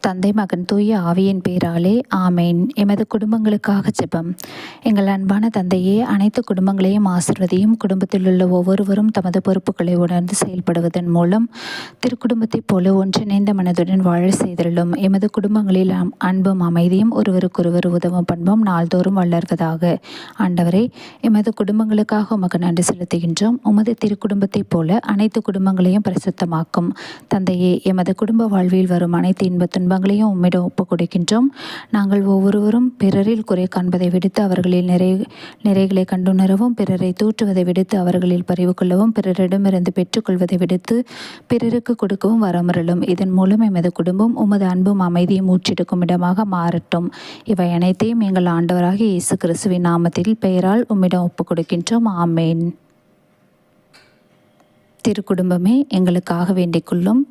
தந்தை மகன் தூய ஆவியின் பேராலே ஆமேன். எமது குடும்பங்களுக்காக ஜெபம். எங்கள் அன்பான தந்தையே அனைத்து குடும்பங்களையும் ஆசிர்வதியும் குடும்பத்தில் உள்ள ஒவ்வொருவரும் தமது பொறுப்புகளை உணர்ந்து செயல்படுவதன் மூலம் திருக்குடும்பத்தைப் போல ஒன்றிணைந்த மனதுடன் வாழ செய்தருளும். எமது குடும்பங்களில் அம்- அன்பும் அமைதியும் ஒருவருக்கொருவர் உதவும் பண்பும் நாள்தோறும் வளர்வதாக ஆண்டவரே எமது குடும்பங்களுக்காக உமக்கு நன்றி செலுத்துகின்றோம். உமது திருக்குடும்பத்தைப் போல அனைத்து குடும்பங்களையும் பிரசுத்தமாக்கும். தந்தையே எமது குடும்ப வாழ்வில் வரும் அனைத்து இன்பத்தின் துன்பங்களையும் உம்மிடம் ஒப்புக் கொடுக்கின்றோம் நாங்கள் ஒவ்வொருவரும் பிறரில் குறை காண்பதை விடுத்து அவர்களில் நிறை நிறைகளை கண்டுணரவும் பிறரை தூற்றுவதை விடுத்து அவர்களில் பறிவு கொள்ளவும் பிறரிடமிருந்து பெற்றுக்கொள்வதை விடுத்து பிறருக்கு கொடுக்கவும் வரமுறலும் இதன் மூலம் எமது குடும்பம் உமது அன்பும் அமைதியும் ஊற்றெடுக்கும் இடமாக மாறட்டும். இவை அனைத்தையும் எங்கள் ஆண்டவராக இயேசு கிறிஸ்துவின் நாமத்தில் பெயரால் உம்மிடம் ஒப்புக் கொடுக்கின்றோம் ஆமேன். திருக்குடும்பமே எங்களுக்காக வேண்டிக் கொள்ளும்.